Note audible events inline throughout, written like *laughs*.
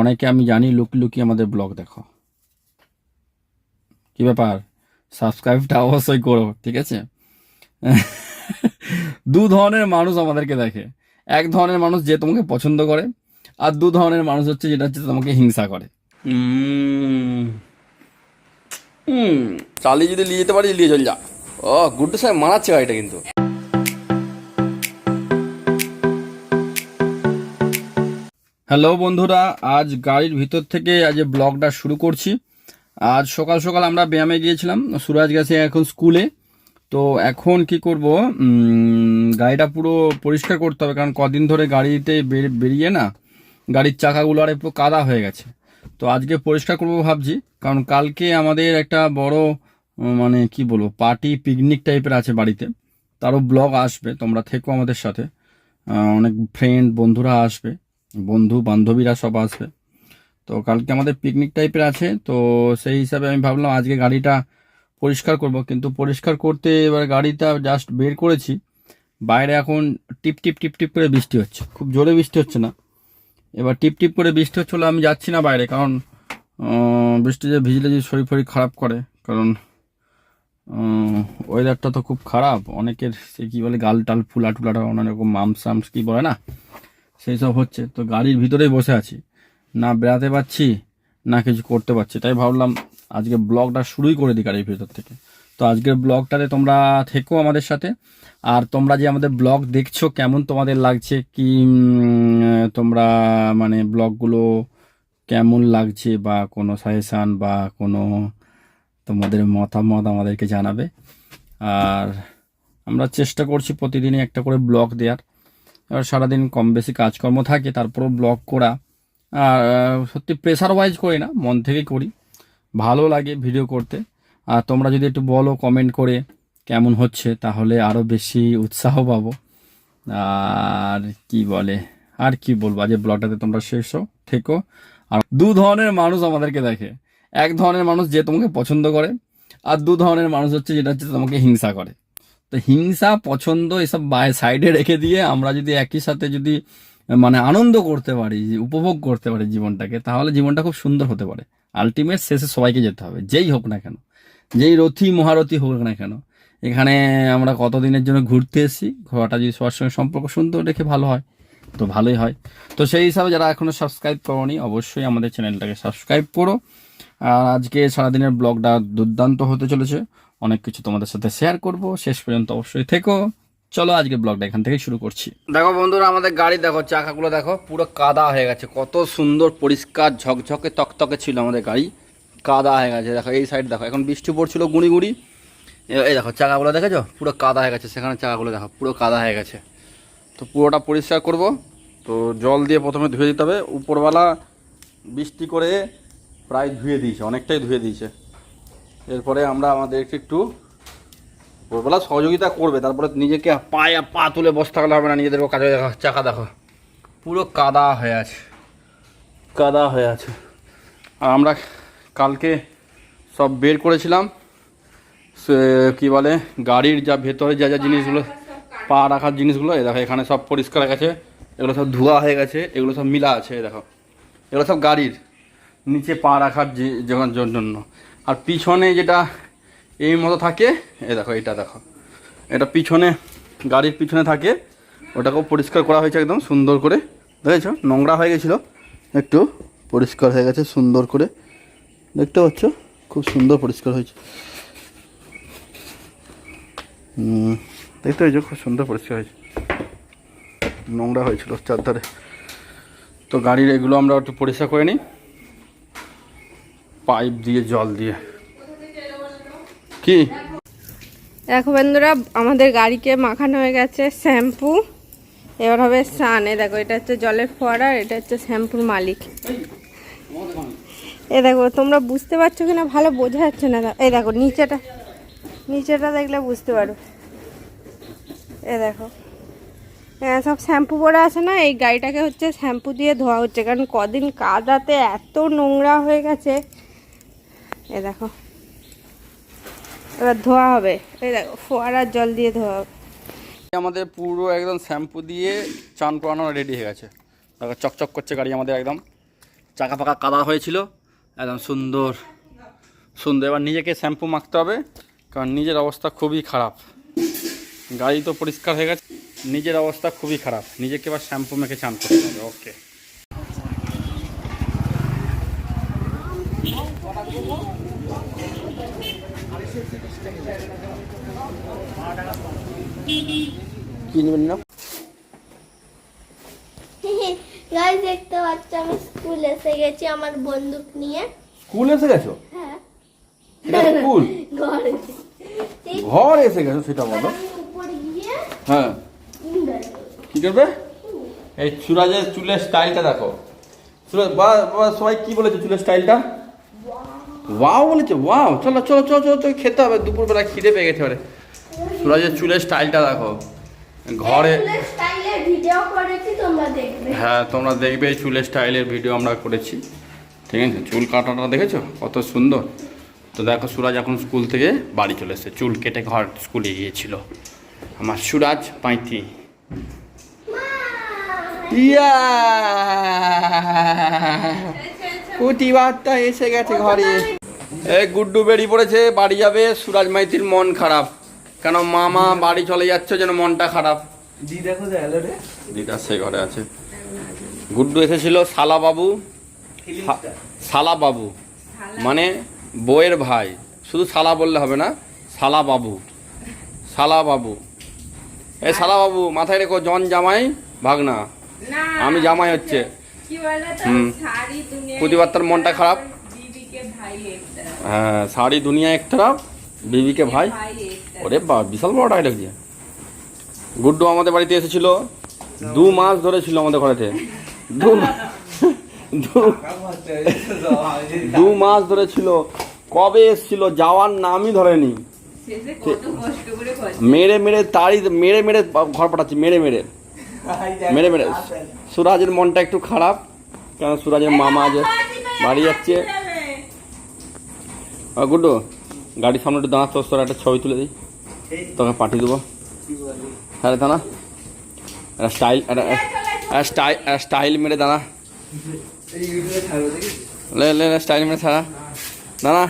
অনেকে আমি জানি, লুকি লুকি আমাদের ব্লগ দেখো। কি ব্যাপার? সাবস্ক্রাইবটা অবশ্যই করো, ঠিক আছে? দু ধরনের মানুষ আমাদেরকে দেখে। এক ধরনের মানুষ যে তোমাকে পছন্দ করে, আর দু ধরনের মানুষ হচ্ছে যেটা হচ্ছে তোমাকে হিংসা করে। চালিয়ে যদি নিয়ে যেতে পারি, নিয়ে চল যা। ও, গুড্ডু সাহেব মানাচ্ছে গাড়িটা কিন্তু। হ্যালো বন্ধুরা, আজ গাড়ির ভিতর থেকে আজ ব্লগটা শুরু করছি। আজ সকাল সকাল আমরা ব্যায়ামে গিয়েছিলাম, সুরাজ গেছে এখন স্কুলে। তো এখন কি করব গাড়িটা পুরো পরিষ্কার করতে হবে, কারণ কদিন ধরে গাড়িতে বের- বেরিয়ে না, গাড়ির চাকাগুলো আর একটু কাদা হয়ে গেছে। তো আজকে পরিষ্কার করব ভাবছি, কারণ কালকে আমাদের একটা বড় মানে কি বলব, পার্টি, পিকনিক টাইপের আছে বাড়িতে। তারও ব্লগ আসবে, তোমরা থেকো আমাদের সাথে। অনেক ফ্রেন্ড বন্ধুরা আসবে। বন্ধু বান্ধবীরা সব আসবে। তো কালকে আমাদের পিকনিক টাইপের আছে, তো সেই হিসাবে আমি ভাবলাম আজকে গাড়িটা পরিষ্কার করব, কিন্তু পরিষ্কার করতে এবার গাড়িটা জাস্ট বের করেছি। বাইরে এখন টিপ টিপ টিপ টিপ করে বৃষ্টি হচ্ছে, খুব জোরে বৃষ্টি হচ্ছে না। এবার টিপ টিপ করে বৃষ্টি হচ্ছিল আমি যাচ্ছি না বাইরে, কারণ বৃষ্টিতে ভিজলে যদি শরীর ফরীর খারাপ করে, কারণ ওয়েদারটা তো খুব খারাপ। অনেকের সে কী বলে গাল টাল ফুলা টুলাটা অনেক রকম মামস কী বলে না? সেই সব হচ্ছে। তো গাড়ির ভিতরেই বসে আছি। না বেড়াতে পারছি, না কিছু করতে পারছি। তাই ভাবলাম আজকে ব্লগটা শুরুই করে দিই গাড়ির ভিতর থেকে। তো আজকের ব্লগটাতে তোমরা থেকো আমাদের সাথে। আর তোমরা যে আমাদের ব্লগ দেখছ, কেমন তোমাদের লাগছে, কি তোমরা মানে ব্লগগুলো কেমন লাগছে বা কোনো সাজেশান বা কোনো তোমাদের মতামত আমাদেরকে জানাবে। আর আমরা চেষ্টা করছি প্রতিদিনই একটা করে ব্লগ দেওয়ার। এবার সারাদিন কম বেশি কাজকর্ম থাকে, তারপরও ব্লগ করা। আর সত্যি প্রেশার ওয়াইজ করি না, মন থেকে করি। ভালো লাগে ভিডিও করতে। আর তোমরা যদি একটু বলো কমেন্ট করে কেমন হচ্ছে, তাহলে আরও বেশি উৎসাহ পাবো। আর কি বলে, আর কি বলব এই ব্লগটাতে তোমরা শেষ হও, থেকো। আর দু ধরনের মানুষ আমাদেরকে দেখে। এক ধরনের মানুষ যে তোমাকে পছন্দ করে, আর দু ধরনের মানুষ হচ্ছে যেটা হচ্ছে তোমাকে হিংসা করে। তো হিংসা, পছন্দ এসব সাইডে রেখে দিয়ে আমরা যদি একই সাথে যদি মানে আনন্দ করতে পারি উপভোগ করতে পারি জীবনটাকে, তাহলে জীবনটা খুব সুন্দর হতে পারে। আলটিমেট শেষে সবাইকে যেতে হবে, যেই হোক না কেন। যেই রথি, মহারথী হোক না কেন। এখানে আমরা কতদিনের জন্য ঘুরতে এসেছি, ঘোরাটা যদি সবার সঙ্গে সম্পর্ক সুন্দর রেখে ভালো হয়, তো ভালোই হয়। তো সেই হিসাবে যারা এখনও সাবস্ক্রাইব করোনি, অবশ্যই আমাদের চ্যানেলটাকে সাবস্ক্রাইব করো। আর আজকে সারাদিনের ব্লগটা দুর্দান্ত হতে চলেছে। অনেক কিছু তোমাদের সাথে শেয়ার করব। শেষ পর্যন্ত অবশ্যই থেকো। চলো আজকে ব্লগটা এখান থেকে শুরু করছি। দেখো বন্ধুরা, আমাদের গাড়ি দেখো, চাকাগুলো দেখো, পুরো কাদা হয়ে গেছে। কত সুন্দর, পরিষ্কার, ঝকঝকে, তকতকে ছিল আমাদের গাড়ি। কাদা হয়ে গেছে, দেখো, এই সাইড দেখো। এখন বৃষ্টি পড়ছিল গুঁড়ি গুঁড়ি এই দেখো, চাকাগুলো দেখেছ? পুরো কাদা হয়ে গেছে, সেখানে চাকাগুলো দেখো, পুরো কাদা হয়ে গেছে। তো পুরোটা পরিষ্কার করব। তো জল দিয়ে প্রথমে ধুয়ে দিতে হবে। উপরবেলা বৃষ্টি করে প্রায় ধুয়ে দিয়েছে, অনেকটাই ধুয়ে দিয়েছে। এরপরে আমরা আমাদেরকে একটু উপরবেলা সহযোগিতা করবে, তারপরে নিজেকে পায়ে পা তুলে বসে থাকলে হবে না নিজেদেরকে কাজে দেখো চাকা দেখো। পুরো কাদা হয়ে আছে, কাদা হয়ে আছে। আর আমরা কালকে সব বের করেছিলাম কি বলে, গাড়ির যা ভেতরে যা যা জিনিসগুলো, পা রাখার জিনিসগুলো, এই দেখো এখানে সব পরিষ্কার হয়ে গেছে, এগুলো সব ধোয়া হয়ে গেছে, এগুলো সব মিলা আছে দেখো। এগুলো সব গাড়ির, নিচে পা রাখার জন্য। আর পিছনে যেটা এই মতো থাকে এ দেখো এটা দেখো। এটা পিছনে, গাড়ির পিছনে থাকে। ওটাকেও পরিষ্কার করা হয়েছে একদম সুন্দর করে। দেখেছ? নোংরা হয়ে গেছিল। একটু পরিষ্কার হয়ে গেছে সুন্দর করে। দেখতে পাচ্ছ? খুব সুন্দর পরিষ্কার হয়েছে। দেখতে পেয়েছ খুব সুন্দর পরিষ্কার হয়েছে। নোংরা হয়েছিল চারধারে। তো গাড়ির এগুলো আমরা একটু পরিষ্কার করে নিই। পাইপ দিয়ে, জল দিয়ে। কি? দেখো বন্ধুরা, আমাদের গাড়িকে মাখানো হয়ে গেছে শ্যাম্পু। এবার হবে স্নান। এ দেখো, এটা হচ্ছে জলের ফোয়ারা এটা হচ্ছে শ্যাম্পুর মালিক। এ দেখো, তোমরা বুঝতে পারছ কিনা? ভালো বোঝা যাচ্ছে না। এই দেখো, নিচেটা নিচেটা দেখলে বুঝতে পারো। এ দেখো। হ্যাঁ সব শ্যাম্পু পরে আছে না? এই গাড়িটাকে হচ্ছে শ্যাম্পু দিয়ে ধোয়া হচ্ছে। কারণ কদিন কাদাতে এত নোংরা হয়ে গেছে। এ দেখো। এবার ধোয়া হবে। এই দেখো, ফোয়ারার জল দিয়ে ধোয়া হবে। আমাদের পুরো একদম শ্যাম্পু দিয়ে চান করানো রেডি হয়ে গেছে। দেখো, চকচক করছে গাড়ি আমাদের একদম। চাকা ফাকা কাদা হয়েছিল। একদম সুন্দর। সুন্দর। এবার নিজেকে শ্যাম্পু মাখতে হবে, কারণ নিজের অবস্থা খুবই খারাপ। গাড়ি তো পরিষ্কার হয়ে গেছে। নিজের অবস্থা খুবই খারাপ। নিজেকে এবার শ্যাম্পু মেখে চান করতে হবে। ওকে কি নেবেন না? *laughs* গাই দেখতে পাচ্ছ আমি স্কুল এসে গেছি আমার বন্দুক নিয়ে। স্কুল এসে গেছো? হ্যাঁ। স্কুল *laughs* ঘর। এসে গেছো সেটা বলো। হ্যাঁ। কি করবে? এই সুরাজের চুলের স্টাইলটা দেখো। সুরাজ বা- সবাই কি বলেছে চুলের স্টাইলটা ওয়াও বলেছে ওয়াও চলো চলো চলো চলো চলো খেতে হবে দুপুরবেলা খিদে পেয়ে গেছে এবারে। সুরাজের চুলের স্টাইলটা দেখো। ঘরে হ্যাঁ তোমরা দেখবে চুলের স্টাইলের ভিডিও আমরা করেছি। ঠিক আছে? চুল কাটাটা দেখেছ? কত সুন্দর। তো দেখো সুরাজ এখন স্কুল থেকে বাড়ি চলে এসেছে। চুল কেটে ঘর স্কুলে গিয়েছিল। আমার সুরাজ পাঁইতি ইয়া! প্রতিবারটা এসে গেছে ঘরে। এই গুড্ডু বেরিয়ে পড়েছে বাড়ি যাবে সুরাজ মাইতির মন খারাপ। কেন মামা বাড়ি চলে যাচ্ছে যেন মনটা খারাপ? দিদা সে ঘরে আছে। গুড্ডু এসেছিল শালা বাবু শা- শালা বাবু মানে বউয়ের ভাই। শুধু শালা বললে হবে না শালা বাবু শালা বাবু এই শালা বাবু মাথায় রেখো জন জামাই ভাগনা। আমি জামাই হচ্ছে। কি হুম। প্রতিবার তার মনটা খারাপ। হ্যাঁ সারি দুনিয়া এক খারাপ বিবিকে ভাই। ভাই ওরে বা বিশাল বড় ডায়লগ দিয়ে গুড্ডু আমাদের বাড়িতে এসেছিল। দু মাস ধরে ছিল আমাদের ঘরেতে। দু *laughs* দু- মাস ধরে ছিল। কবে এসেছিল যাওয়ার নামই ধরেনি। মেরে মেরে তাড়ি মেরে মেরে ঘর পাঠাচ্ছি মেরে মেরে। মেরে মেরে। সুরাজের মনটা একটু খারাপ। কেন সুরাজের মামা আজ বাড়ি যাচ্ছে। গুড্ডু, গাড়ির সামনে একটু দাঁড়া, তোর একটা ছবি তুলে দিই। তোকে পাঠিয়ে দেবো। হ্যাঁ দাঁড়া। একটা স্টাইল একটা স্টাইল স্টাইল মেরে দাঁড়া। লে লে স্টাইল মেরে ছাড়া। দাঁড়া।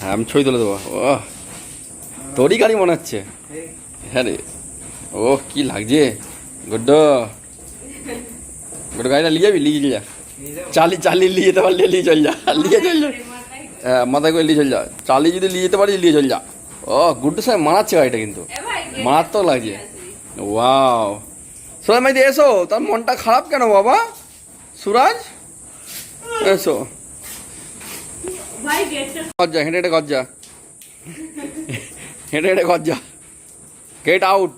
হ্যাঁ আমি ছবি তুলে দেবো। ও তোরই গাড়ি মনে হচ্ছে। হ্যাঁ রে। ও কি লাগছে। গুড্ডু। গুড্ডু, গাড়িটা নিয়ে যাবি নিয়ে যা। চালি চালি নিয়ে যেতে পারলে নিয়ে চল যা। নিয়ে চল যা। হ্যাঁ মাথায় করে নিয়ে চল যা। চালি যদি নিয়ে যেতে পারিস নিয়ে চল যা। ও গুড্ডু সাহেব মানাচ্ছে গাড়িটা কিন্তু। মারাত্মক লাগছে। ওয়াও। সুরাজ মাইদি এসো। তার মনটা খারাপ কেন বাবা? সুরাজ? এসো। গজ্জা হেঁটে হেঁটে গজ্জা। হেঁটে হেঁটে গজ্জা। Get out.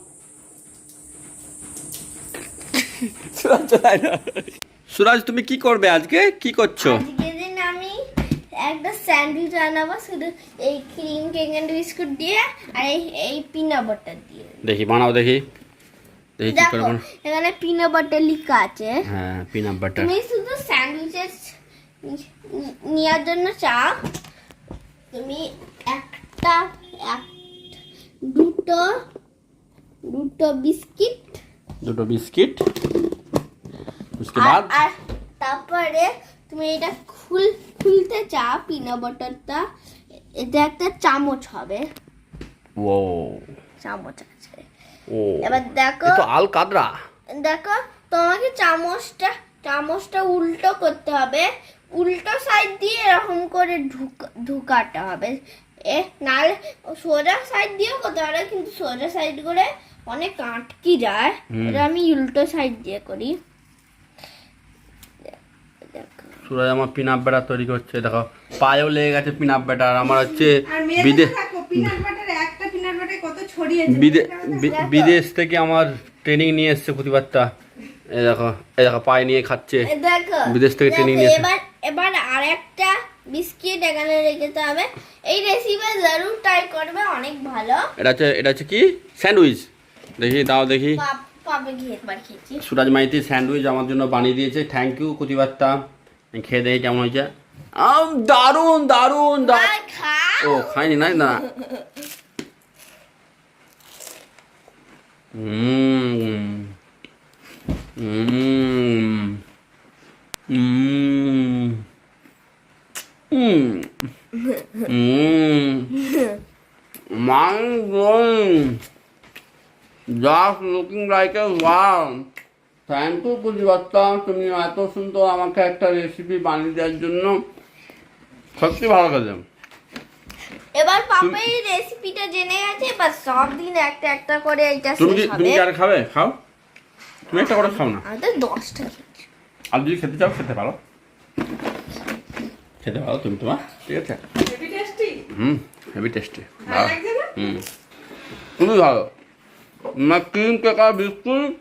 সুরাজ সুরাজ তুমি কি করবে আজকে? কি করছ? একটা স্যান্ডউইচ বানাবো শুধু এই ক্রিম কেক এন্ড বিস্কুট দিয়ে আর এই এই পিনা বাটার দিয়ে দেখি বানাও দেখি দেখি কি করে দেখো বানাও এখানে পিনা বাটার লেখা আছে হ্যাঁ পিনাট বাটার তুমি শুধু স্যান্ডউইচের নেওয়ার জন্য চাও তুমি একটা এক দুটো দুটো বিস্কিট দুটো বিস্কিট उसके আর बाद আর তারপরে তুমি এটা খুল খুলতে চাও পিনা বাটারটা এটা একটা চামচ হবে। ও চামচ আছে। ও। এবার দেখো এ তো আল কাদরা। দেখো তোমাকে চামচটা চামচটা উল্টো করতে হবে। উল্টো সাইড দিয়ে এরকম করে ঢুক- ঢুকাতে হবে। এ নাহলে সোজা সাইড দিয়েও করতে পারে কিন্তু সোজা সাইড করে অনেক আটকি যায়। এটা আমি উল্টো সাইড দিয়ে করি। সুরাজ আমার পিনাপ বেটা তৈরি করছে দেখো পায়েও লেগে গেছে পিনাপ বেটা আর আমার হচ্ছে বিদেশ বিদেশ থেকে আমার ট্রেনিং নিয়ে এসছে প্রতিবারটা এই দেখো এই দেখো পায়ে নিয়ে খাচ্ছে। বিদেশ থেকে দেখো, training নিয়েছে। এবার এবার আরেকটা বিস্কিট এখানে রেখেতে হবে। এই রেসিপি জরুর ট্রাই করবে অনেক ভালো। এটা হচ্ছে এটা হচ্ছে কি? স্যান্ডউইচ। দেখি দাও দেখি। সুরাজ মাইতি স্যান্ডউইচ আমার জন্য বানিয়ে দিয়েছে। থ্যাংক ইউ আমি খেয়ে দেখি কেমন হয়েছে আম, দারুণ দারুণ দারুণ ও খাইনি নাই না হুম হুম Mm. Mm. Mm. Mind blowing. Just looking like a wow. Thank you পুজিবার্তা তুমি এত সুন্দর আমাকে একটা রেসিপি বানিয়ে দেওয়ার জন্য। সত্যি ভালো খেলাম এবার পাপা এই রেসিপিটা জেনে গেছে এবার সব দিন একটা একটা করে এটা তুমি কি তুমি আর খাবে? খাও। তুমি একটা করে খাও না। আমি তো দশটা খেয়েছি। আর যদি খেতে চাও খেতে পারো। খেতে পারো তুমি তোমার। ঠিক আছে। হেভি টেস্টি হুম হেভি টেস্টি ভালো লাগছে না? হুম। খুবই ভালো। না ক্রিম বিস্কুট।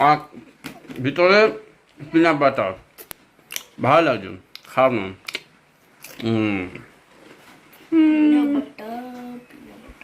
আর ভিতরে পিনাট বাটার ভালো লাগছে খাওয়ানো হুম.